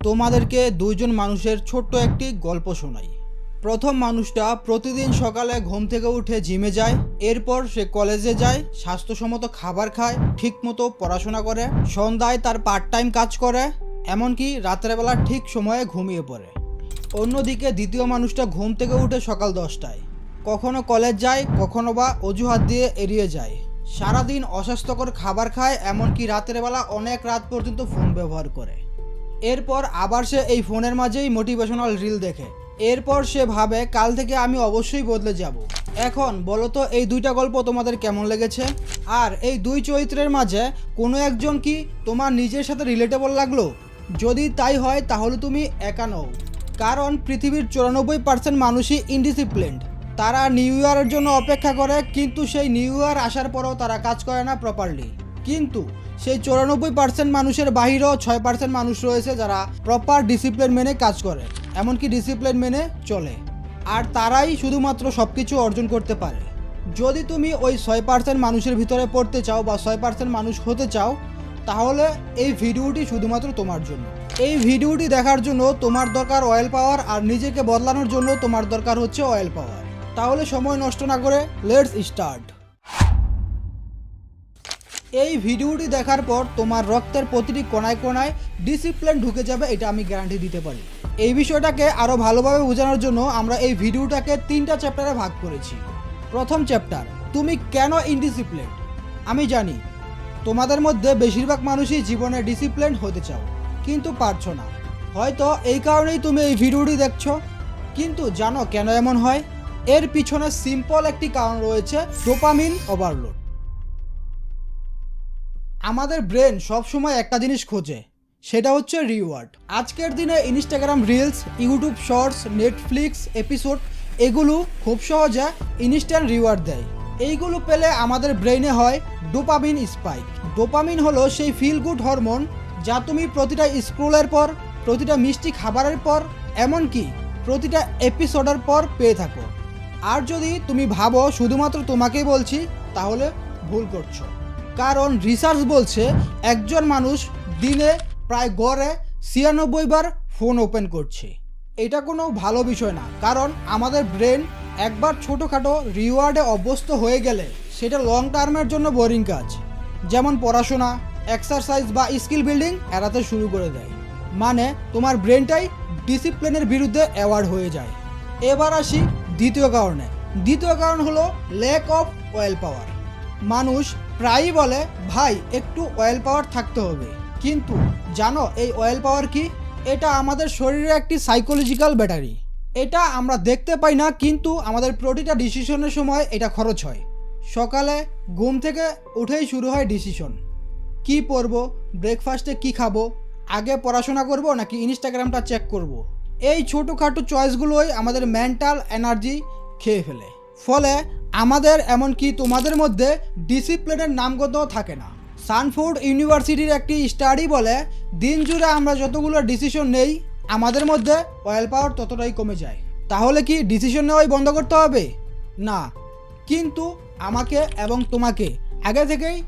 তোমাদেরকে দুইজন মানুষের ছোট্ট একটি গল্প শোনাই। প্রথম মানুষটা প্রতিদিন সকালে ঘুম থেকে উঠে জিমে যায়, এরপর সে কলেজে যায়, স্বাস্থ্যসম্মত খাবার খায়, ঠিকমতো পড়াশোনা করে, সন্ধ্যায় তার পার্ট টাইম কাজ করে, এমনকি রাত্রেবেলা ঠিক সময়ে ঘুমিয়ে পড়ে। অন্যদিকে দ্বিতীয় মানুষটা ঘুম থেকে উঠে সকাল দশটায়। কখনো কলেজ যায়, কখনো বা অজুহাত দিয়ে এড়িয়ে যায়। সারাদিন অস্বাস্থ্যকর খাবার খায়, এমনকি রাতের বেলা অনেক রাত পর্যন্ত ফোন ব্যবহার করে। এরপর আবার সে এই ফোনের মাঝেই মোটিভেশনাল রিল দেখে। এরপর সে ভাবে, কাল থেকে আমি অবশ্যই বদলে যাব। এখন বলো তো, এই দুইটা গল্প তোমাদের কেমন লেগেছে? আর এই দুই চরিত্রের মাঝে কোনো একজন কি তোমার নিজের সাথে রিলেটেবল লাগল? যদি তাই হয়, তাহলে তুমি একা নও। কারণ পৃথিবীর চুরানব্বই পার্সেন্ট মানুষই ইনডিসিপ্লিনড তারা নিউ ইয়ারের জন্য অপেক্ষা করে, কিন্তু সেই নিউ ইয়ার আসার পরেও তারা কাজ করে না প্রপারলি কিন্তু সেই চুরানব্বই পার্সেন্ট মানুষের বাহিরেও ছয় পার্সেন্ট মানুষ রয়েছে যারা প্রপার ডিসিপ্লিন মেনে কাজ করে, এমনকি ডিসিপ্লিন মেনে চলে। আর তারাই শুধুমাত্র সব কিছু অর্জন করতে পারে। যদি তুমি ওই ছয় পার্সেন্ট মানুষের ভিতরে পড়তে চাও বা ছয় পার্সেন্ট মানুষ হতে চাও, তাহলে এই ভিডিওটি শুধুমাত্র তোমার জন্য। এই ভিডিওটি দেখার জন্য তোমার দরকার অয়েল পাওয়ার আর নিজেকে বদলানোর জন্য তোমার দরকার হচ্ছে অয়েল পাওয়ার তাহলে সময় নষ্ট না করে লেটস স্টার্ট এই ভিডিওটি দেখার পর তোমার রক্তের প্রতিটি কোনায় কোনায় ডিসিপ্লিন ঢুকে যাবে, এটা আমি গ্যারান্টি দিতে পারি। এই বিষয়টাকে আরও ভালোভাবে বোঝানোর জন্য আমরা এই ভিডিওটাকে তিনটা চ্যাপ্টারে ভাগ করেছি। প্রথম চ্যাপ্টার তুমি কেন ইনডিসিপ্লিন আমি জানি, তোমাদের মধ্যে বেশিরভাগ মানুষই জীবনে ডিসিপ্লিন হতে চাও, কিন্তু পারছ না। হয়তো এই কারণেই তুমি এই ভিডিওটি দেখছ, কিন্তু জানো কেন এমন হয়? এর পিছনে সিম্পল একটি কারণ রয়েছে ডোপামিন ওভারলোড আমাদের ব্রেন সবসময় একটা জিনিস খোঁজে, সেটা হচ্ছে রিওয়ার্ড আজকের দিনে Instagram reels YouTube shorts Netflix episode এগুলো খুব সহজে ইনস্ট্যান্ট রিওয়ার্ড দেয়। এইগুলো পেলে আমাদের ব্রেনে হয় ডোপামিন স্পাইক ডোপামিন হলো সেই ফিল গুড হরমোন যা তুমি প্রতিটা স্ক্রোলের পর, প্রতিটা মিষ্টি খাবারের পর, এমনকি প্রতিটা এপিসোডের পর পেয়ে থাকো। আর যদি তুমি ভাবো, শুধুমাত্র তোমাকেই বলছি, তাহলে ভুল করছ। কারণ রিসার্চ বলছে একজন মানুষ দিনে প্রায় গড়ে ছিয়ানব্বই বার ফোন ওপেন করছে। এটা কোনো ভালো বিষয় না, কারণ আমাদের ব্রেন একবার ছোটোখাটো রিওয়ার্ডে অভ্যস্ত হয়ে গেলে সেটা লং টার্মের জন্য বোরিং কাজ। যেমন পড়াশোনা এক্সারসাইজ বা স্কিল বিল্ডিং এড়াতে শুরু করে দেয়। মানে তোমার ব্রেনটাই ডিসিপ্লিনের বিরুদ্ধে অ্যাওয়ার্ড হয়ে যায়। এবার আসি দ্বিতীয় কারণে। দ্বিতীয় কারণ হলো ল্যাক অফ অয়েল পাওয়ার মানুষ প্রায়ই বলে, ভাই, একটু অয়েল পাওয়ার থাকতে হবে। কিন্তু জানো এই অয়েল পাওয়ার কি? এটা আমাদের শরীরে একটি সাইকোলজিক্যাল ব্যাটারি এটা আমরা দেখতে পাই না, কিন্তু আমাদের প্রতিটা ডিসিশনের সময় এটা খরচ হয়। সকালে ঘুম থেকে উঠেই শুরু হয় ডিসিশন কি পরব? ব্রেকফাস্টে কি খাব? আগে পড়াশোনা করব নাকি ইনস্টাগ্রামটা চেক করব। এই ছোটোখাটো চয়েসগুলোই আমাদের মেন্টাল এনার্জি খেয়ে ফেলে। ফলে আমাদের এমনকি তোমাদের মধ্যে ডিসিপ্লিনের নামগত থাকে না। সানফোর্ড ইউনিভার্সিটির একটি স্টাডি বলে, দিন জুড়ে আমরা যতগুলো ডিসিশন নেই, আমাদের মধ্যে অয়েল পাওয়ার ততটাই কমে যায়। তাহলে কি ডিসিশন নেওয়াই বন্ধ করতে হবে? না। কিন্তু আমাকে এবং তোমাকে আগে থেকেই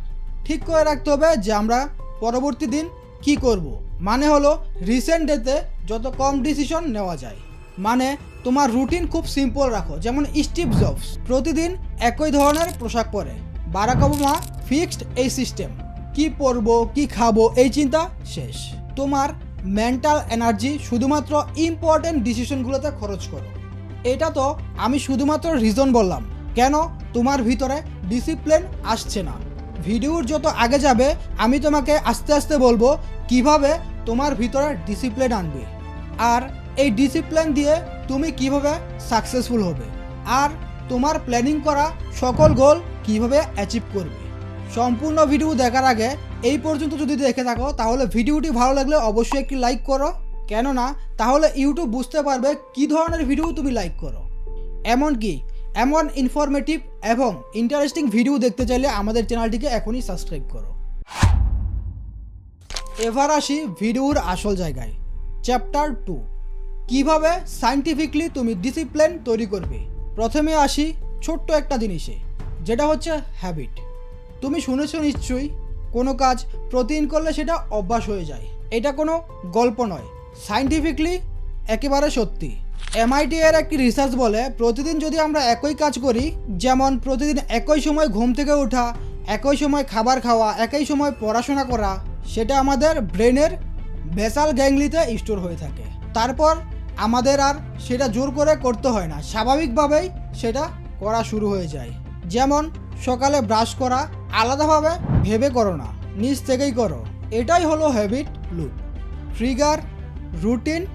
ঠিক করে রাখতে হবে যে আমরা পরবর্তী দিন কি করব। মানে হলো রিসেন্ট ডেতে যত কম ডিসিশন নেওয়া যায়। মানে তোমার রুটিন খুব সিম্পল রাখো, যেমন স্টিভ জবস প্রতিদিন একই ধরনের পোশাক পরে। বারাক ওবামা ফিক্সড এই সিস্টেম কি পরবো, কি খাব, এই চিন্তা শেষ। তোমার মেন্টাল এনার্জি শুধুমাত্র ইম্পর্টেন্ট ডিসিশনগুলোতে খরচ করো। এটা তো আমি শুধুমাত্র রিজন বললাম। কেন? তোমার ভিতরে ডিসিপ্লিন আসছে না। ভিডিওর যত আগে যাবে, আমি তোমাকে আস্তে আস্তে বলব কীভাবে তোমার ভিতরে ডিসিপ্লিন আনবে। আর এই ডিসিপ্লিন দিয়ে তুমি কীভাবে সাকসেসফুল হবে? আর তোমার প্ল্যানিং করা সকল গোল কীভাবে অ্যাচিভ করবে? সম্পূর্ণ ভিডিও দেখার আগে এই পর্যন্ত যদি দেখে থাকো, তাহলে ভিডিওটি ভালো লাগলে অবশ্যই একটি লাইক করো। কেননা, তাহলে ইউটিউব বুঝতে পারবে কী ধরনের ভিডিও তুমি লাইক করো। এমনকি, এমন ইনফরমেটিভ এবং ইন্টারেস্টিং ভিডিও দেখতে চাইলে আমাদের চ্যানেলটিকে এখনই সাবস্ক্রাইব করো। এবার আসি ভিডিওর আসল জায়গায় চ্যাপ্টার টু কীভাবে সাইন্টিফিকলি তুমি ডিসিপ্লিন তৈরি করবে? প্রথমে আসি ছোট্ট একটা জিনিসে, যেটা হচ্ছে হ্যাবিট তুমি শুনেছো নিশ্চয়ই, কোনো কাজ প্রতিদিন করলে সেটা অভ্যাস হয়ে যায়। এটা কোনো গল্প নয় সাইন্টিফিকলি একেবারে সত্যি। এমআইটি এর একটি রিসার্চ বলে, প্রতিদিন যদি আমরা একই কাজ করি, যেমন প্রতিদিন একই সময় ঘুম থেকে ওঠা, একই সময় খাবার খাওয়া, একই সময় পড়াশোনা করা, সেটা আমাদের ব্রেনের বেসাল গ্যাংলিতে স্টোর হয়ে থাকে। তারপর আমাদের আর সেটা জোর করে করতে হয় না। স্বাভাবিকভাবেই সেটা করা শুরু হয়ে যায়। যেমন, সকালে ব্রাশ করা, আলাদাভাবে ভেবে করো না নিজ থেকেই করো। এটাই হলো habit loop trigger routine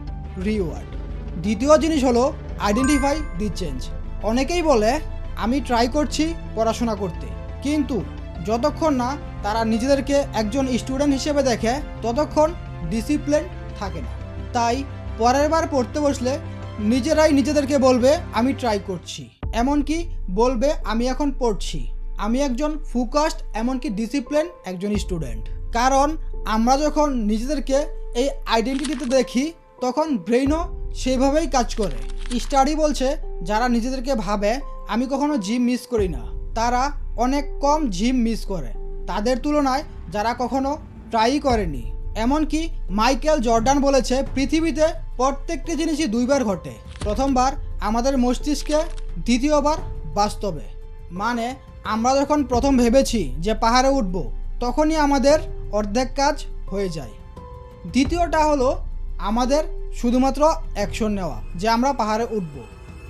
reward দ্বিতীয় জিনিস হলো আইডেন্টিফাই দি চেঞ্জ অনেকেই বলে, আমি ট্রাই করছি পড়াশোনা করতে। কিন্তু যতক্ষণ না তারা নিজেদেরকে একজন স্টুডেন্ট হিসেবে দেখে, ততক্ষণ ডিসিপ্লিন থাকে না। তাই পরের বার পড়তে বসলে নিজেরাই নিজেদেরকে বলবে, আমি ট্রাই করছি। এমনকি বলবে, আমি এখন পড়ছি। আমি একজন ফোকাসড এমনকি ডিসিপ্লিন একজন স্টুডেন্ট কারণ আমরা যখন নিজেদেরকে এই আইডেন্টিটিতে দেখি, তখন ব্রেইনও সেইভাবেই কাজ করে। স্টাডি বলছে, যারা নিজেদেরকে ভাবে, আমি কখনো জিম মিস করি না। তারা অনেক কম জিম মিস করে। তাদের তুলনায় যারা কখনো ট্রাই করেনি। এমনকি মাইকেল জর্ডান বলেছে, পৃথিবীতে প্রত্যেকটি জিনিসই দুইবার ঘটে। প্রথমবার আমাদের মস্তিষ্কে, দ্বিতীয়বার বাস্তবে। মানে আমরা যখন প্রথম ভেবেছি যে পাহাড়ে উঠব, তখনই আমাদের অর্ধেক কাজ হয়ে যায়। দ্বিতীয়টা হলো আমাদের শুধুমাত্র অ্যাকশন নেওয়া, যে আমরা পাহাড়ে উঠব।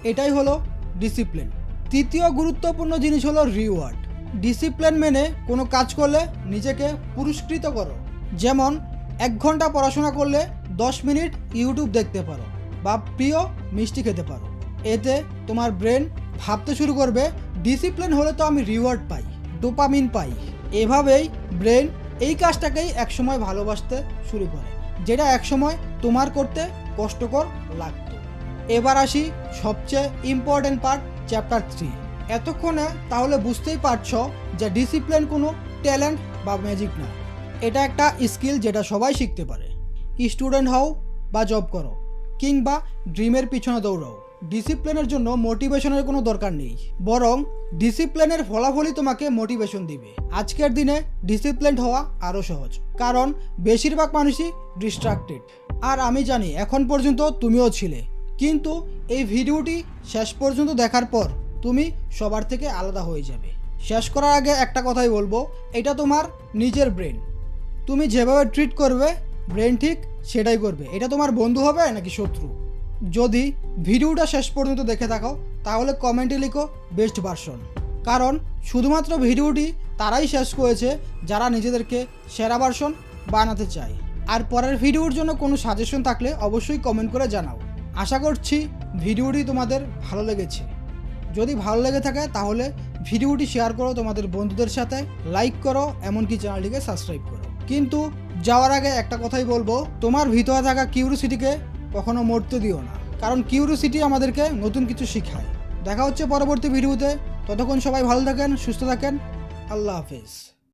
এটাই হলো ডিসিপ্লিন। তৃতীয় গুরুত্বপূর্ণ জিনিস হলো রিওয়ার্ড। ডিসিপ্লিন মেনে কোনো কাজ করলে নিজেকে পুরস্কৃত করো। যেমন, এক ঘণ্টা পড়াশোনা করলে দশ মিনিট ইউটিউব দেখতে পারো বা প্রিয় মিষ্টি খেতে পারো। এতে তোমার ব্রেন ভাবতে শুরু করবে ডিসিপ্লিন হলে তো আমি রিওয়ার্ড পাই ডোপামিন পাই। এভাবেই ব্রেন এই কাজটাকেই একসময় ভালোবাসতে শুরু করে, যেটা একসময় তোমার করতে কষ্টকর লাগতো। এবার আসি সবচেয়ে ইম্পর্টেন্ট পার্ট চ্যাপ্টার থ্রি এতক্ষণে তাহলে বুঝতেই পারছ যে ডিসিপ্লিন কোনো ট্যালেন্ট বা ম্যাজিক না। এটা একটা স্কিল যেটা সবাই শিখতে পারে। স্টুডেন্ট হও বা জব করো, কিংবা ড্রিমের পিছনে দৌড়াও। ডিসিপ্লিনের জন্য মোটিভেশনের কোনো দরকার নেই। বরং ডিসিপ্লিনের ফলাফলই তোমাকে মোটিভেশন দিবে। আজকের দিনে ডিসিপ্লিন হওয়া আরও সহজ, কারণ বেশিরভাগ মানুষই ডিস্ট্রাক্টেড আর আমি জানি এখন পর্যন্ত তুমিও ছিলে, কিন্তু এই ভিডিওটি শেষ পর্যন্ত দেখার পর তুমি সবার থেকে আলাদা হয়ে যাবে। শেষ করার আগে একটা কথাই বলব, এটা তোমার নিজের ব্রেন তুমি যেভাবে ট্রিট করবে ব্রেন ঠিক, সেটাই করবে। এটা তোমার বন্ধু হবে নাকি শত্রু? যদি ভিডিওটা শেষ পর্যন্ত দেখে থাকো, তাহলে কমেন্টে লিখো বেস্ট ভার্সন। কারণ শুধুমাত্র ভিডিওটি তারাই শেষ করেছে যারা নিজেদেরকে সেরা ভার্সন বানাতে চায়। আর পরের ভিডিওর জন্য কোনো সাজেশন থাকলে অবশ্যই কমেন্ট করে জানাও। আশা করছি ভিডিওটি তোমাদের ভালো লেগেছে। যদি ভালো লেগে থাকে, তাহলে ভিডিওটি শেয়ার করো তোমাদের বন্ধুদের সাথে, লাইক করো, এমনকি চ্যানেলটিকে সাবস্ক্রাইব করো। কিন্তু যাওয়ার আগে একটা কথাই বলব, তোমার ভিতরে থাকা কিউরিসিটিকে কখনো মরতে দিও না। কারণ কিউরিসিটি আমাদেরকে নতুন কিছু শেখায়। দেখা হচ্ছে পরবর্তী ভিডিওতে ততক্ষণ সবাই ভালো থাকেন, সুস্থ থাকেন। আল্লাহ হাফিজ।